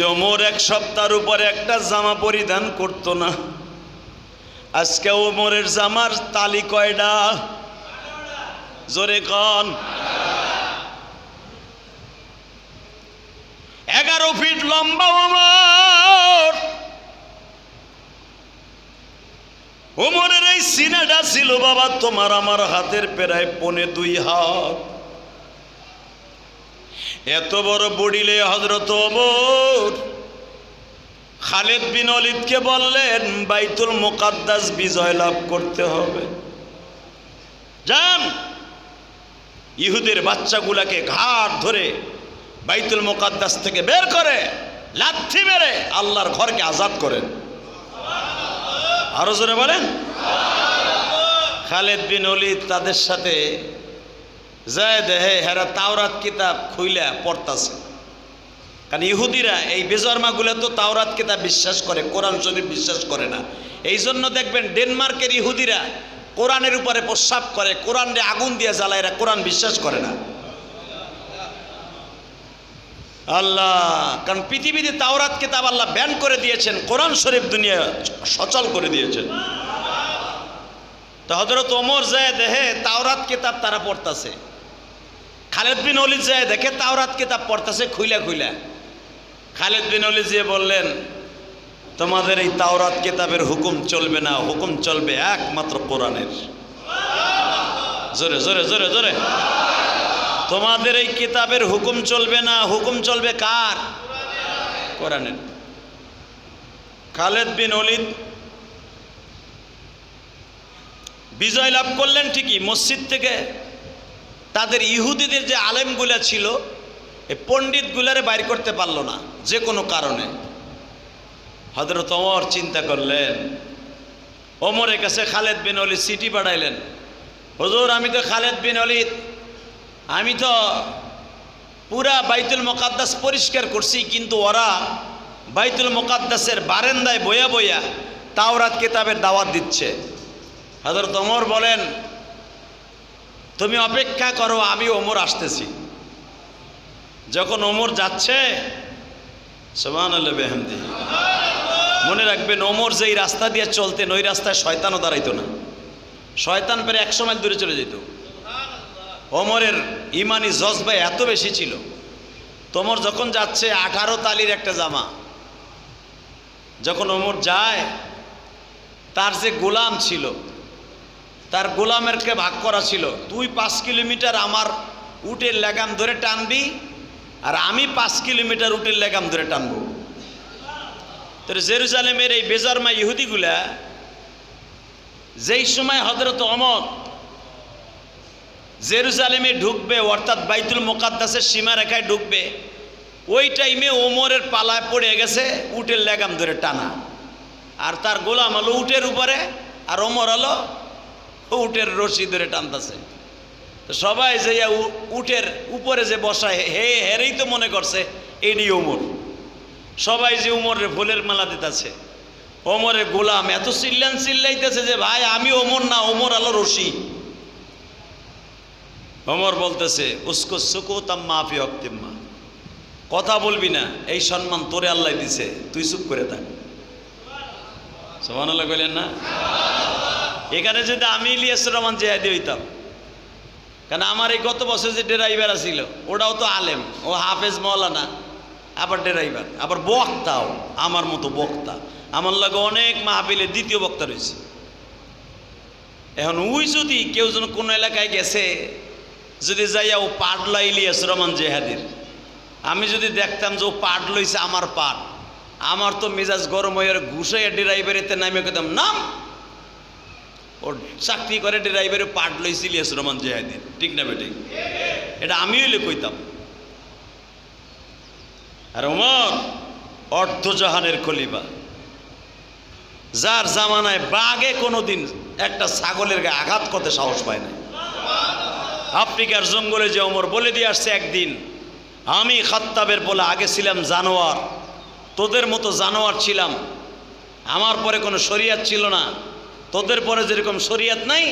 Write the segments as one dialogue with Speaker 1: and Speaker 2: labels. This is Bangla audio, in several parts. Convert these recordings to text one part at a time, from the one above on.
Speaker 1: ওমর এক সপ্তাহের উপরে একটা জামা পরিধান করতো না। আজকে ওমরের জামার তালি কয়ডা? জোরে কন। এগারো ফিট লম্বা ওমর। ওমরের এই সিনাটা ছিল, বাবা, তোমার আমার হাতের প্রায় পনে দুই হাত। এত বড় বডিলে হজরত ওমর। খালেদ বিন অলিদকে বললেন, বাইতুল মোকাদ্দাস বিজয় লাভ করতে হবে। যান। ইহুদের বাচ্চাগুলাকে ঘাট ধরে বাইতুল মোকাদ্দাস থেকে বের করে, লাথি মেরে আল্লাহর ঘরকে আজাদ করেন। আরও জোরে বলেন। খালেদ বিন অলিদ তাদের সাথে যায় দেহে হেরা তাওরাত কিতাব খুইলা পড়তাছে। কারণ ইহুদিরা এই বেজর্মাগুলো তো তাওরাত কিতাব বিশ্বাস করে, কোরআন শরীফ বিশ্বাস করে না। এই জন্য দেখবেন ডেনমার্কের ইহুদিরা কোরআনের উপরে প্রস্রাব করে, কোরআনে আগুন দিয়ে জ্বালায়, এরা কোরআন বিশ্বাস করে না। আল্লাহ, কারণ পৃথিবীতে তাওরাত কিতাব আল্লাহ ব্যান করে দিয়েছেন, কোরআন শরীফ দুনিয়া সচল করে দিয়েছেন। তো হজরত ওমর যায় দেহে তাওরাত কিতাব তারা পড়তাছে। খালেদ বিন অলি যায় দেখে তাওরাত কিতাব পড়তেছে খুইলা খুইলা। খালেদ বিন অলি যে বললেন, তোমাদের এই তাওরাত কিতাবের হুকুম চলবে না, হুকুম চলবে একমাত্র কোরআনের। জোরে জোরে জোরে জোরে। তোমাদের এই কিতাবের হুকুম চলবে না, হুকুম চলবে কার? কোরআনের। খালেদ বিন অলিদ বিজয় লাভ করলেন ঠিকই, মসজিদ থেকে তাদের ইহুদিদের যে আলেমগুলা ছিল এই পণ্ডিতগুলারে বাইর করতে পারল না, যে কোনো কারণে। হজরত ওমর চিন্তা করলেন, ওমরের কাছে খালেদ বিন অলি সিটি পাঠাইলেন। হজুর, আমি তো খালেদ বিন অলিদ আমি তো পুরা বাইতুল মোকাদ্দাস পরিষ্কার করছি, কিন্তু ওরা বাইতুল মোকাদ্দাসের বারেন্দায় বইয়া বইয়া তাওরাত কিতাবের দাওয়াত দিচ্ছে। হজরত ওমর বলেন তুমি অপেক্ষা করো, আমি ওমর আসতেছি। যখন ওমর যাচ্ছে সোমান বেহামদি, মনে রাখবেন ওমর যেই রাস্তা দিয়ে চলতেন, ওই রাস্তায় শয়তানও দাঁড়াইতো না। শয়তান পেরে একশো মাইল দূরে চলে যেত। ওমরের ইমানি জজবা এত বেশি ছিল। তোমর যখন যাচ্ছে, আঠারো তালির একটা জামা। যখন ওমর যায়, তার যে গোলাম ছিল তার গোলামেরকে ভাগ করা ছিল। তুই পাঁচ কিলোমিটার আমার উটের লেগাম ধরে টানবি আর আমি পাঁচ কিলোমিটার উটের লেগাম ধরে টানবো। তোর জেরুজালেমের এই বেজারমা ইহুদিগুলা যেই সময় হজরত অমর জেরুজালেমে ঢুকবে, অর্থাৎ বাইতুল মোকাদ্দাসের সীমা রেখায় ঢুকবে, ওই টাইমে ওমরের পালায় পড়ে গেছে উটের লেগাম ধরে টানা। আর তার গোলাম হলো উটের উপরে আর ওমর হলো উটের রশি ধরে টানতেছে। তো সবাই যে উটের উপরে যে বসায় হে হেরেই তো মনে করছে এডি ওমর। সবাই যে উমরের ফুলের মালা দিতেছে। ওমরে গোলাম এত চিল্লান চিল্লাইতেছে যে, ভাই, আমি ওমর না, ওমর আলো রশি। ওমর বলতেছে, উস্কো সুকো তাম্মা আফি অক্তিম্মা। কথা বলবি না, এই সম্মান তোরে আল্লাহ দিছে, তুই চুপ করে থাক। সমান আল্লাহ কইলেন না? এখানে যদি আমি ইলিয়াস রহমান জেহাদি হইতাম, কারণ আমার এই গত বছর যে ড্রাইভার আছিল, ওটাও তো আলেম, ও হাফেজ মৌলানা, আবার ড্রাইভার, আবার বক্তাও আমার মতো বক্তা। আমার লাগে অনেক মাহফিলে দ্বিতীয় বক্তা রয়েছে। এখন ওই যদি কেউ যেন কোনো এলাকায় গেছে, যদি যাইয়া ও পাডলা ইলিয়াস রহমান জেহাদির, আমি যদি দেখতাম যে ও পাট লইছে আমার পাট, আমার তো মেজাজ গরম হয়ে ঘুষাইয়া ড্রাইভারেতে নামে কেতাম নাম! ও চাকরি করে ড্রাইভারে পাট লইছিল ইলিয়াস রহমান জেহাদির ঠিক না বেটে? এটা আমি হইলে কইতাম। আর ওমর, অর্ধজাহানের খলিফা। যার জামানায় বাঘে কোনোদিন একটা ছাগলের গায়ে আঘাত করতে সাহস পায় না আফ্রিকার জঙ্গলে যে ওমর বলে দিয়ে আসছে একদিন, আমি খাত্তাবের বলে আগে ছিলাম জানোয়ার, তোদের মতো জানোয়ার ছিলাম। আমার পরে কোনো শরিয়াত ছিল না। তোদের পরে যেরকম শরিয়াত নাই,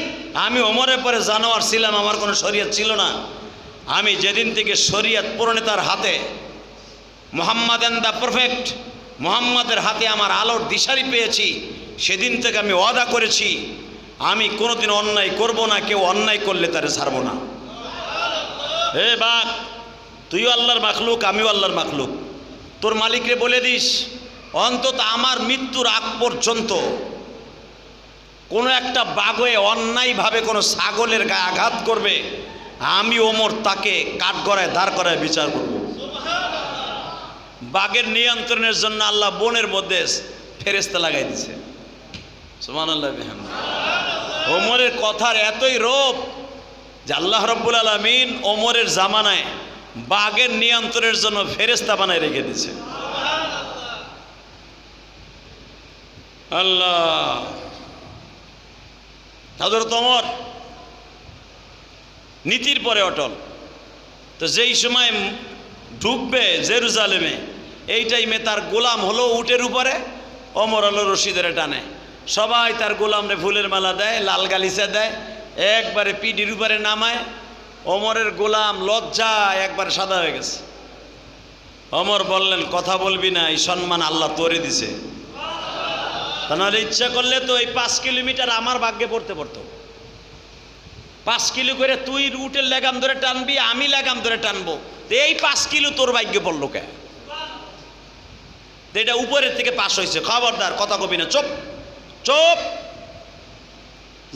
Speaker 1: আমি ওমরের পরে জানোয়ার ছিলাম, আমার কোনো শরিয়াত ছিল না। আমি যেদিন থেকে শরিয়াত প্রণেতার হাতে, মোহাম্মদ অ্যান্ড দ্য পারফেক্ট মোহাম্মদের হাতে আমার আলোর দিশারি পেয়েছি, সেদিন থেকে আমি ওয়াদা করেছি, আমি কোনোদিন অন্যায় করব না, কেউ অন্যায় করলে তারে ছাড়ব না। হে বাঘ তুইও আল্লাহর মাখলুক, আমিও আল্লাহর মাখলুক। তোর মালিকরে বলে দিস, অন্তত আমার মৃত্যুর আগ পর্যন্ত কোনো একটা বাঘয়ে অন্যায়ভাবে কোনো ছাগলের গায়ে আঘাত করবে, আমি ওমর তাকে কাঠগড়ায় দাঁড় করায় বিচার করব। বাঘের নিয়ন্ত্রণের জন্য আল্লাহ বনের মধ্যে ফেরেস্তা লাগাই দিছে। সুমান আল্লাহ ওমরের কথার এতই রোপ যে আল্লাহ রব্বুল আলমিন ওমরের জামানায় বাঘের নিয়ন্ত্রণের জন্য ফেরেস্তা বানায় রেখে দিছে। আল্লাহ। হজরত ওমর, নীতির পরে অটল। তো যেই সময় ঢুকবে জেরুজালেমে, এই টাইমে তার গোলাম হলো উটের উপরে অমর হলো রশিদের টানে। সবাই তার গোলামরে ফুলের মালা দেয়, লাল গালিচা দেয়, একবারে পিডির উপরে নামায়। অমরের গোলাম লজ্জা একবারে সাদা হয়ে গেছে। অমর বললেন, কথা বলবি না, এই সম্মান আল্লাহ তোরে দিছে। তা নাহলে ইচ্ছা করলে তো এই পাঁচ কিলোমিটার আমার ভাগ্যে পড়তে পড়তো পাঁচ কিলো করে তুই রুটের লেগাম ধরে টানবি, আমি লেগাম ধরে টানবো। এই পাঁচ কিলো তোর ভাগ্যে পড়ল কে? এটা উপরের থেকে পাশ হয়েছে। খবরদার, কথা কবি না, চুপ চুপ।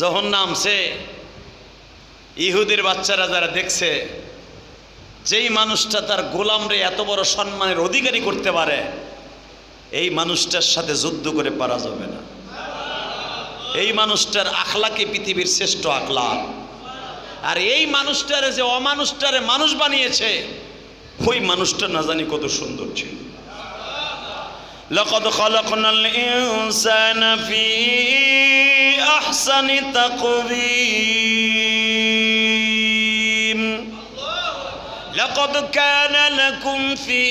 Speaker 1: যখন নামছে, ইহুদের বাচ্চারা যারা দেখছে, যেই মানুষটা তার গোলামরে এত বড় সম্মানের অধিকারী করতে পারে এই মানুষটার সাথে যুদ্ধ করে পারা যাবে না এই মানুষটার আখলাকে পৃথিবীর শ্রেষ্ঠ আখলাক আর এই মানুষটারে যে অমানুষটারে মানুষ বানিয়েছে ওই মানুষটা না জানি কত সুন্দর ছিল لقد خلقنا الإنسان في أحسن تقويم لقد كان لكم في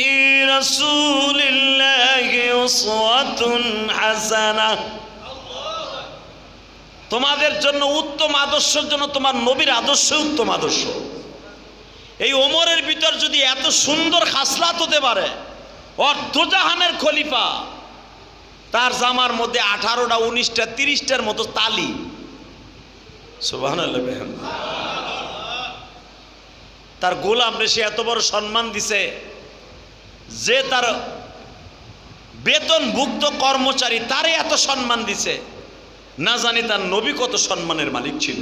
Speaker 1: رسول الله أسوة حسنة তোমাদের জন্য উত্তম আদর্শের জন্য তোমার নবীর আদর্শ উত্তম আদর্শ এই ওমরের ভিতর যদি এত সুন্দর খাসলাত হতে পারে অর্ধজাহানের খলিফা তার জামার মধ্যে আঠারোটা উনিশটা তিরিশটার মতো তালি সুবাহ তার গোলাম সে এত বড় সম্মান দিছে যে তার বেতনভুক্ত কর্মচারী তারে এত সম্মান দিছে। না জানি তার নবী কত সম্মানের মালিক ছিল।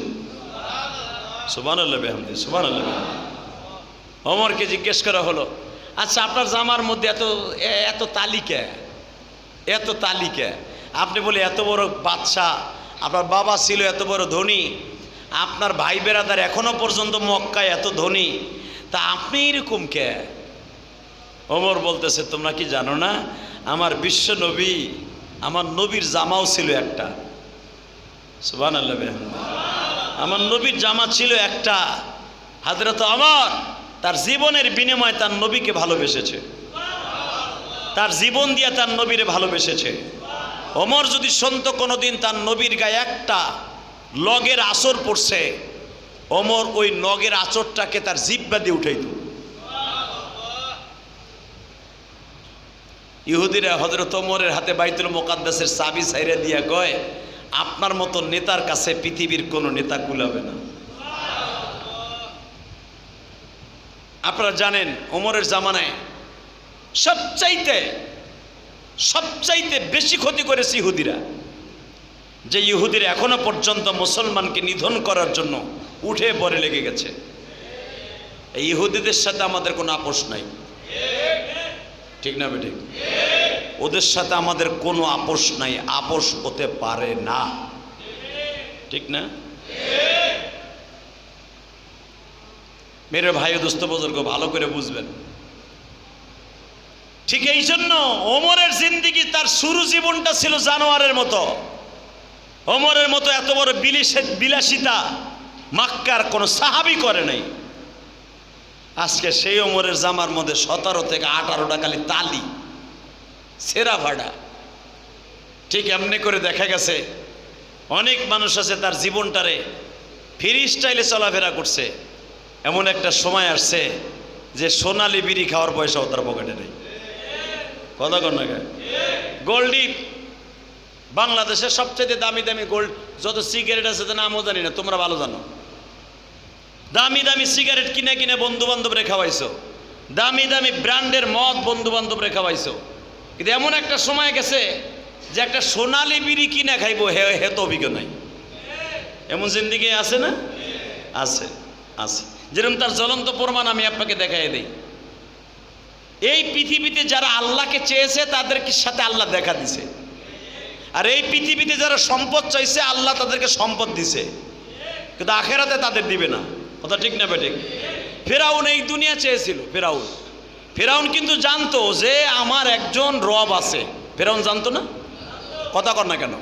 Speaker 1: অমরকে জিজ্ঞেস করা হলো আচ্ছা আপনার জামার মধ্যে এত এত তালিকা এত তালিকা আপনি বলে, এত বড় বাচ্চা আপনার বাবা ছিল এত বড় ধনী আপনার ভাই বেরাদার এখনও পর্যন্ত মক্কায় এত ধনী, তা আপনি এরকম কে? ওমর বলতেছে, তোমরা কি জানো না, আমার বিশ্ব নবী, আমার নবীর জামাও ছিল একটা। সুবান আমার নবীর জামা ছিল একটা। হাজরত আমার তার জীবনের বিনিময়ে তার নবীকে ভালোবেসেছে। তার জীবন দিয়ে তার নবীরে ভালোবেসেছে। ওমর যদি সন্ত কোনোদিন তার নবীর গায়ে একটা লগের আসর পড়ছে। অমর ওই নগের আচরটাকে তার জিব্বা দিয়ে উঠাইত। ইহুদিরা হজরত ওমরের হাতে বাইতুল মোকাদ্দাসের চাবি সাইরে দিয়া কয়, আপনার মতো নেতার কাছে পৃথিবীর কোনো নেতা কুলাবে না। আপনারা জানেন, ওমরের জামানায় সবচাইতে সবচাইতে বেশি ক্ষতি করেছে ইহুদিরা। যে ইহুদিরা এখনও পর্যন্ত মুসলমানকে নিধন করার জন্য উঠে পরে লেগে গেছে। এই ইহুদিদের সাথে আমাদের কোনো আপোষ নাই। ঠিক না বেঠিক? ওদের সাথে আমাদের কোনো আপোষ নাই, আপোষ হতে পারে না। ঠিক না? মেরে ভাই দোস্ত বুজুর্গ, ভালো করে বুঝবেন। ঠিক এই জন্য ওমরের জিন্দিগি তার শুরু জীবনটা ছিল জানোয়ারের মতো। ওমরের মতো এত বড় বিলিসে বিলাসিতা মাক্কার কোনো সাহাবি করে নাই। আজকে সেই ওমরের জামার মধ্যে সতেরো থেকে আঠারোটা খালি তালি সেরা ভাড়া। ঠিক এমনি করে দেখা গেছে অনেক মানুষ আছে তার জীবনটারে ফ্রি স্টাইলে চলাফেরা করছে। এমন একটা সময় আসছে যে সোনালি বিড়ি খাওয়ার পয়সাও তার পকেটে নেই। কথা কর না গোল্ডি বাংলাদেশের সবচেয়ে দামি দামি গোল্ড যত সিগারেট আছে তো নামও জানি না, তোমরা ভালো জানো। দামি দামি সিগারেট কিনে কিনে বন্ধু বান্ধবরে খাওয়াইছো। দামি দামি ব্র্যান্ডের মদ বন্ধু বান্ধবরে খাওয়াইছো। কিন্তু এমন একটা সময় গেছে যে একটা সোনালি বিড়ি কিনে খাইবো, হে হে তো অভিজ্ঞ নাই। এমন জিন্দিগি আছে না? আছে আছে। যেরকম তার জ্বলন্ত প্রমাণ আমি আপনাকে দেখাই দিই। এই পৃথিবীতে যারা আল্লাহকে চেয়েছে, তাদেরকে সাথে আল্লাহ দেখা দিছে। আর এই পৃথিবীতে যারা সম্পদ চাইছে, আল্লাহ তাদেরকে সম্পদ দিছে। কিন্তু আখেরাতে তাদের দিবে না। কথা ঠিক না বেঠিক ফেরাউন এই দুনিয়া চেয়েছিল, ফেরাউন। ফেরাউন কিন্তু জানতো যে আমার একজন রব আছে। ফেরাউন জানতো না? কথা কর না কেন?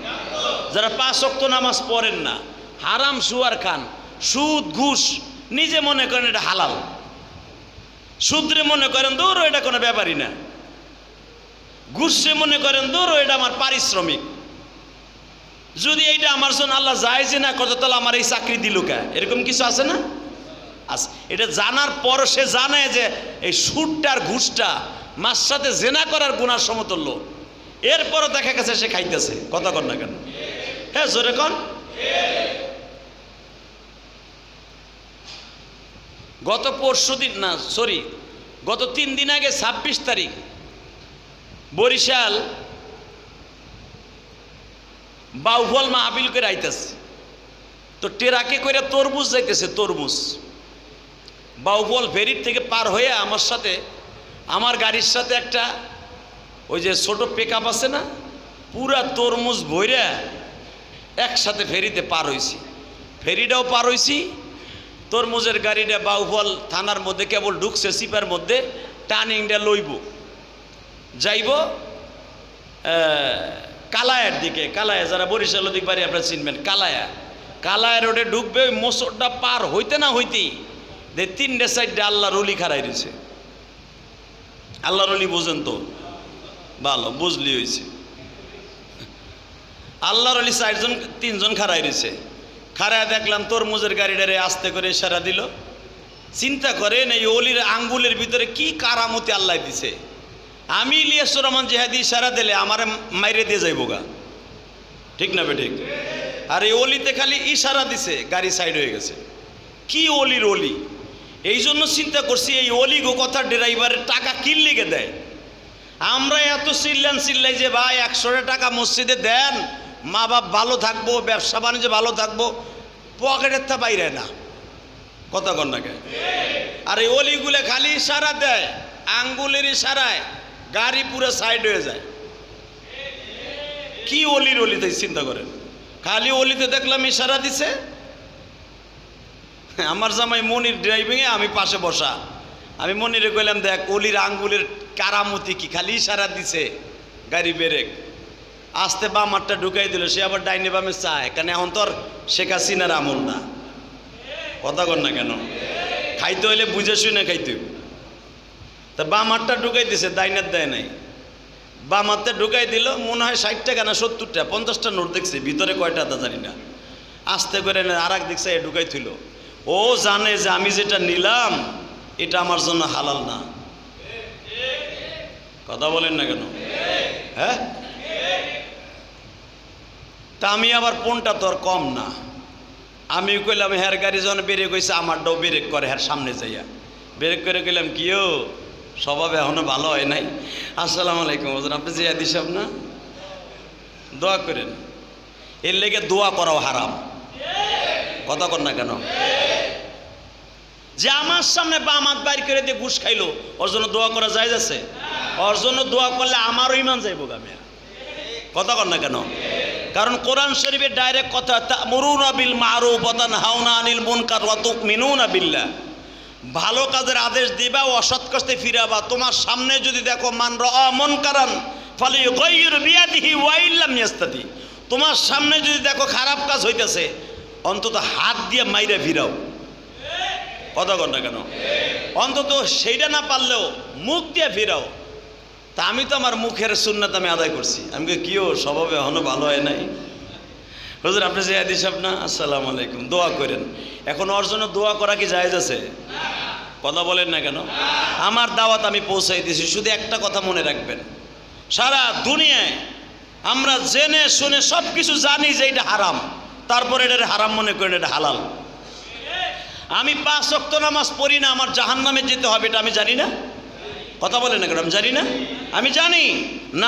Speaker 1: যারা পাঁচ অক্ত নামাজ পড়েন না, হারাম সুয়ার খান, সুদ, ঘুষ, নিজে মনে করেন এটা হালাল। সুদরে মনে করেন দৌড়ো এটা কোনো ব্যাপারই না। ঘুষে মনে করেন দৌড়ো এটা আমার পারিশ্রমিক। যদি এইটা আমার জন্য আল্লাহ যায় যে না কত তাহলে আমার এই চাকরি দিল কে? এরকম কিছু আছে না? আছে এটা জানার পর সে জানে যে এই সুরটার ঘুষটা মার সাথে জেনা করার গুণার সমতুল্য। এরপরও দেখা গেছে সে খাইতেছে। কথা কর না কেন? হ্যাঁ জোরে কন। গত পরশু দিন, না সরি গত তিন দিন আগে ছাব্বিশ তারিখ বরিশাল বাউফল মাহাবিল করে আইতেছে তো টেরাকে করে তরমুজ যাইতেছে, তরমুজ। বাউফল ফেরির থেকে পার হয়ে আমার সাথে, আমার গাড়ির সাথে একটা ওই যে ছোট পেক আছে না, পুরা তরমুজ ভইরা একসাথে ফেরিতে পার হইছি। ফেরিটাও পার হইছি, তরমুজের গাড়িটা বাউফল থানার মধ্যে কেবল ঢুকছে, সিপার মধ্যে টার্নিংটা লইব। যাইব কালায়ার দিকে, কালায়া, যারা বরিশাল দিক বাড়ি আপনারা চিনবেন, কালায়া। কালায়া রোডে ঢুকবে ওই মোসরটা পার হইতে না হইতেই দে তিনটে সাইডে আল্লাহর অলি খারাই রয়েছে। আল্লাহর অলি বোঝেন তো? ভালো, বুঝলি হয়েছে আল্লাহর অলি চারজন, তিনজন খারাই রয়েছে। খারায় দেখলাম তরমুজের গাড়িটারে আস্তে করে ইশারা দিল। চিন্তা করেন এই অলির আঙ্গুলের ভিতরে কি কারামতি আল্লাহ দিছে। আমি ইলিয়াসুর রহমান জেহাদি ইশারা দিলে আমার মাইরে দিয়ে যাইব গা। ঠিক না বেঠিক? আর এই অলিতে খালি ইশারা দিছে, গাড়ি সাইড হয়ে গেছে। কি অলির অলি? এই জন্য চিন্তা করছি এই অলি গো কথা ড্রাইভারের টাকা কি লেগে দেয়? আমরা এত চিল্লান চিল্লাই যে, ভাই, একশোটা টাকা মসজিদে দেন মা বাপ ভালো থাকব, ব্যবসা বাণিজ্য ভালো থাকব, পকেটের তা বাইরে না। কথা কর না কে? আর এই অলিগুলো খালি ইশারা দেয়, আঙ্গুলের ইশারায়। গাড়ি পুরো সাইড হয়ে যায়। কি অলির অলিতে চিন্তা করেন? খালি অলিতে দেখলাম ইশারা দিছে। আমার জামাই মনির ড্রাইভিংয়ে আমি পাশে বসা। আমি মনিরে কইলাম, দেখ, অলির আঙ্গুলের কারামতি কি? খালি ইশারা দিছে গাড়ি বেরেক। আস্তে বামারটা ঢুকাই দিল, সে আবার ডাইনে বামে চায় কারণ এখন তোর শেখ হাসিনার আমল না কথা কর না কেন? খাইতে হইলে বুঝে শুনে খাইতে হইব। বাম বামারটা ঢুকাই দিছে, দাইনের দেয় নাই। বামারতে ঢুকাই দিল, মনে হয় ষাট টাকা না সত্তরটা, পঞ্চাশটা নোট দেখছে, ভিতরে কয়টা তা জানি না। আস্তে করে আর এক দেখছে সাইডে ঢুকাই থইল। ও জানে যে আমি যেটা নিলাম, এটা আমার জন্য হালাল না। কথা বলেন না কেন? হ্যাঁ? তা আমি আবার কোনটা তোর কম না? আমি কইলাম, হ্যার গাড়ি যখন বেরিয়ে গেছে, আমারটাও ব্রেক করে, হ্যার সামনে যাইয়া। ব্রেক করে কইলাম কিও স্বভাব এখনও ভালো হয় নাই। আসসালামু আলাইকুম, হুজুর, আপনি জিয়া দিসাব না দোয়া করেন। এর লেগে দোয়া করাও হারাম। কথা কর না কেন? যে আমার সামনে বা আমার বাইর করে দিয়ে ঘুষ খাইলো, ওর জন্য দোয়া করা যায় যাচ্ছে ওর জন্য দোয়া করলে আমারও ইমান যাইব গামে কথা কর না কেন? কারণ কোরআন শরীফের ডাইরেক্ট কথা, তামুরুনা বিল মারুফ ওয়া তানহাউনা আনিল মুনকার ওয়া তুমিনুনা বিল্লাহ। ভালো কাজের আদেশ দিবা অসৎ কাজতে ফিরাবা। তোমার সামনে যদি দেখো, মান রা মন কারান ফলে তোমার সামনে যদি দেখো, খারাপ কাজ হইতেছে, অন্তত হাত দিয়ে মাইরে ফিরাও। কথা ঘণ্টা কেন? অন্তত সেইটা না পারলেও মুখ দিয়ে ফিরাও। তা আমি তো আমার মুখের সুন্নাত আমি আদায় করছি। আমি কিও, স্বভাবে এখনও ভালো হয় নাই? হুজুর, আপনি যে আদি সাহেব না আসসালামু আলাইকুম, দোয়া করেন। এখন ওর জন্য দোয়া করা কি জায়েজ আছে? কথা বলেন না কেন? আমার দাওয়াত আমি পৌঁছাই দিয়েছি, শুধু একটা কথা মনে রাখবেন। সারা দুনিয়ায় আমরা জেনে শুনে সব কিছু জানি যে এটা হারাম। তারপরে এটা হারাম মনে করেন, এটা হালাল। আমি পাঁচ অক্ত নামাজ পড়ি না, আমার জাহান নামে যেতে হবে, এটা আমি জানি না। কথা বলেন না কেন, আমি জানি না? আমি জানি। না